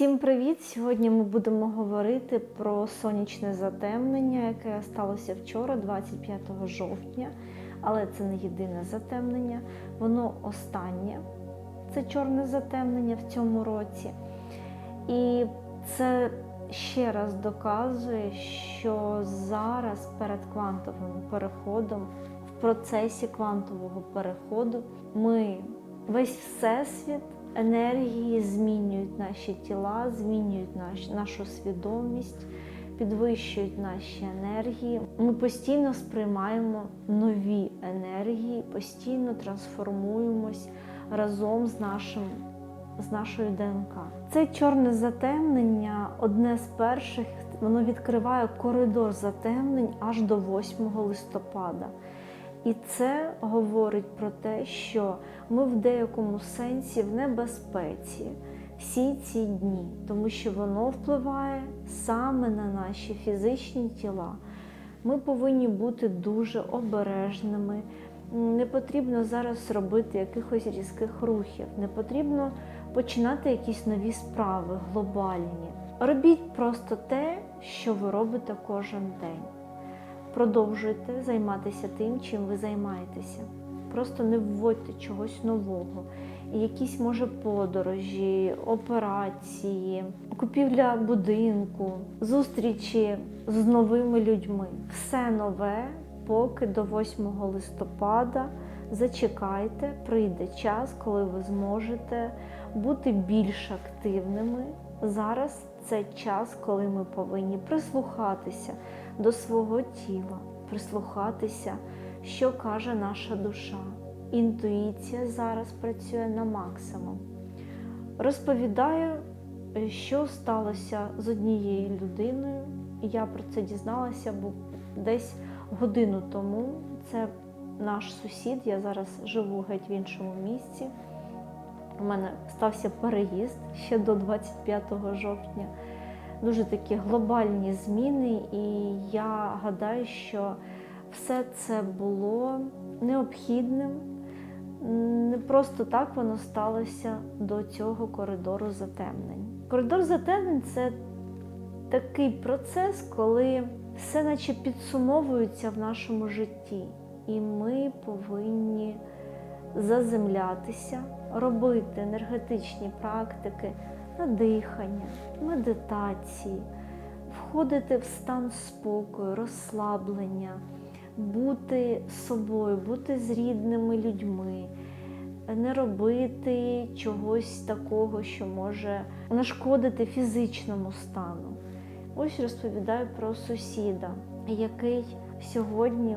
Всім привіт! Сьогодні ми будемо говорити про сонячне затемнення, яке сталося вчора, 25 жовтня. Але це не єдине затемнення, воно останнє. Це чорне затемнення в цьому році. І це ще раз доказує, що зараз перед квантовим переходом, в процесі квантового переходу, ми весь всесвіт енергії змінюють наші тіла, змінюють наш, нашу свідомість, підвищують наші енергії. Ми постійно сприймаємо нові енергії, постійно трансформуємось разом з нашим. З нашою ДНК. Це чорне затемнення одне з перших, воно відкриває коридор затемнень аж до 8 листопада. І це говорить про те, що ми в деякому сенсі в небезпеці всі ці дні, тому що воно впливає саме на наші фізичні тіла. Ми повинні бути дуже обережними. Не потрібно зараз робити якихось різких рухів, не потрібно починати якісь нові справи глобальні. Робіть просто те, що ви робите кожен день. Продовжуйте займатися тим, чим ви займаєтеся. Просто не вводьте чогось нового. Якісь, може, подорожі, операції, купівля будинку, зустрічі з новими людьми. Все нове, поки до 8 листопада. Зачекайте, прийде час, коли ви зможете бути більш активними. Зараз це час, коли ми повинні прислухатися до свого тіла, прислухатися, що каже наша душа. Інтуїція зараз працює на максимум. Розповідаю, що сталося з однією людиною. Я про це дізналася, бо десь годину тому це наш сусід. Я зараз живу геть в іншому місці. У мене стався переїзд ще до 25 жовтня. Дуже такі глобальні зміни, і я гадаю, що все це було необхідним. Не просто так воно сталося до цього коридору затемнень. Коридор затемнень це такий процес, коли все наче підсумовується в нашому житті, і ми повинні заземлятися, робити енергетичні практики на дихання, медитації, входити в стан спокою, розслаблення, бути собою, бути з рідними людьми, не робити чогось такого, що може нашкодити фізичному стану. Ось розповідаю про сусіда, який сьогодні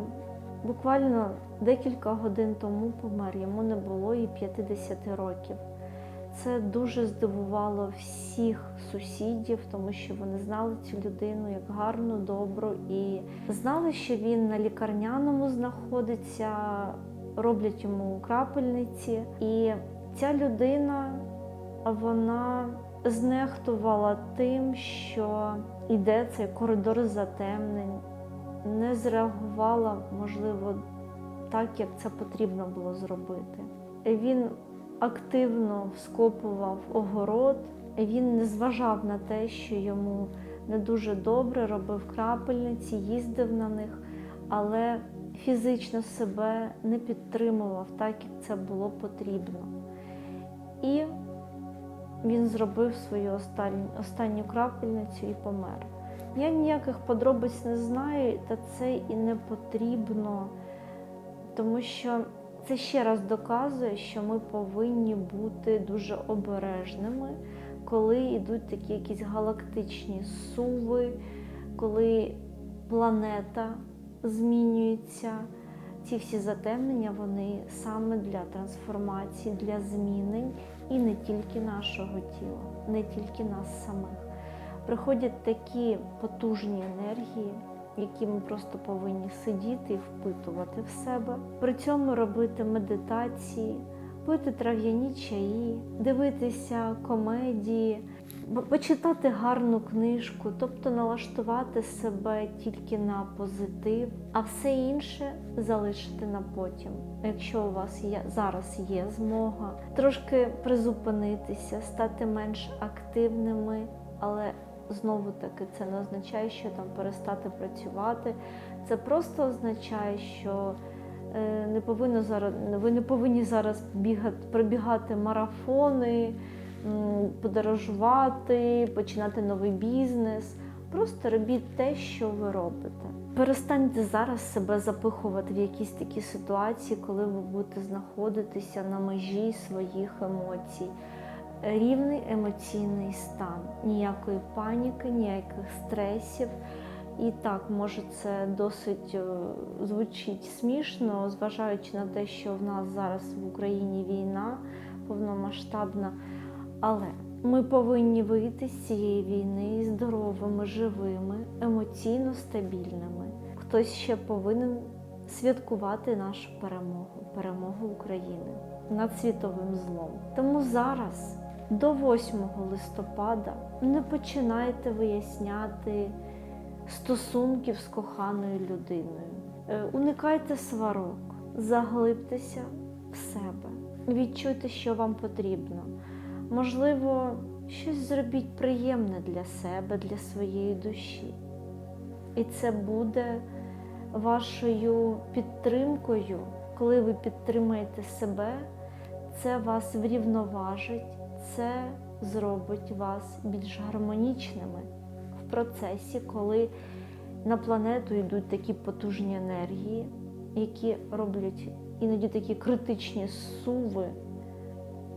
буквально декілька годин тому помер, йому не було і 50 років. Це дуже здивувало всіх сусідів, тому що вони знали цю людину як гарну, добру і знали, що він на лікарняному знаходиться, роблять йому крапельниці. І ця людина вона знехтувала тим, що йде цей коридор затемнень, не зреагувала, можливо, так, як це потрібно було зробити. Він активно вскопував огород, він не зважав на те, що йому не дуже добре, робив крапельниці, їздив на них, але фізично себе не підтримував так, як це було потрібно. І він зробив свою останню, крапельницю і помер. Я ніяких подробиць не знаю, та це і не потрібно, тому що це ще раз доказує, що ми повинні бути дуже обережними, коли йдуть такі якісь галактичні суви, коли планета змінюється. Ці всі затемнення, вони саме для трансформації, для змінень і не тільки нашого тіла, не тільки нас самих. Приходять такі потужні енергії, які ми просто повинні сидіти і впитувати в себе. При цьому робити медитації, пити трав'яні чаї, дивитися комедії, почитати гарну книжку, тобто налаштувати себе тільки на позитив, а все інше залишити на потім. Якщо у вас є зараз є змога, трошки призупинитися, стати менш активними, але знову таки це не означає, що там перестати працювати. Це просто означає, що е, не повинно зараз, ви не повинні зараз бігати, пробігати марафони, подорожувати, починати новий бізнес. Просто робіть те, що ви робите. Перестаньте зараз себе запихувати в якісь такі ситуації, коли ви будете знаходитися на межі своїх емоцій. Рівний емоційний стан, ніякої паніки, ніяких стресів. І так, може, це досить е, звучить смішно, зважаючи на те, що в нас зараз в Україні війна повномасштабна. Але ми повинні вийти з цієї війни здоровими, живими, емоційно стабільними. Хтось ще повинен святкувати нашу перемогу, перемогу України над світовим злом. Тому зараз, до 8 листопада, не починайте виясняти стосунків з коханою людиною. Е, Уникайте сварок, заглибтеся в себе, відчуйте, що вам потрібно. Можливо, щось зробіть приємне для себе, для своєї душі. І це буде вашою підтримкою, коли ви підтримаєте себе, це вас врівноважить, це зробить вас більш гармонічними в процесі, коли на планету йдуть такі потужні енергії, які роблять іноді такі критичні суви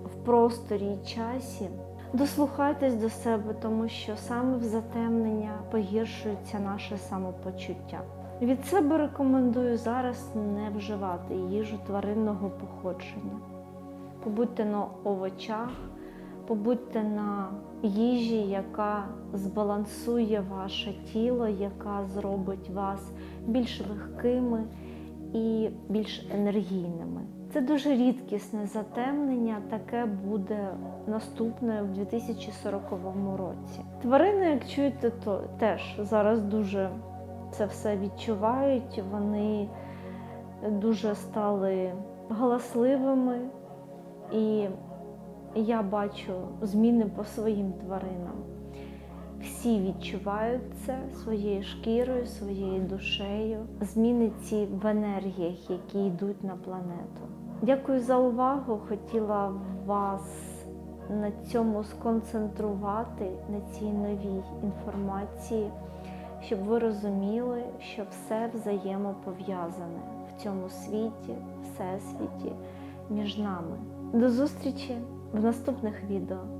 в просторі і часі. Дослухайтесь до себе, тому що саме в затемнення погіршується наше самопочуття. Від себе рекомендую зараз не вживати їжу тваринного походження. Побудьте на овочах, побудьте на їжі, яка збалансує ваше тіло, яка зробить вас більш легкими і більш енергійними. Це дуже рідкісне затемнення, таке буде наступне в 2040 році. Тварини, як чуєте, то теж зараз дуже це все відчувають. Вони дуже стали галасливими, і я бачу зміни по своїм тваринам. Всі відчувають це своєю шкірою, своєю душею, зміни ці в енергіях, які йдуть на планету. Дякую за увагу. Хотіла вас на цьому сконцентрувати на цій новій інформації, щоб ви розуміли, що все взаємопов'язане в цьому світі, всесвіті між нами. До зустрічі в наступних відео.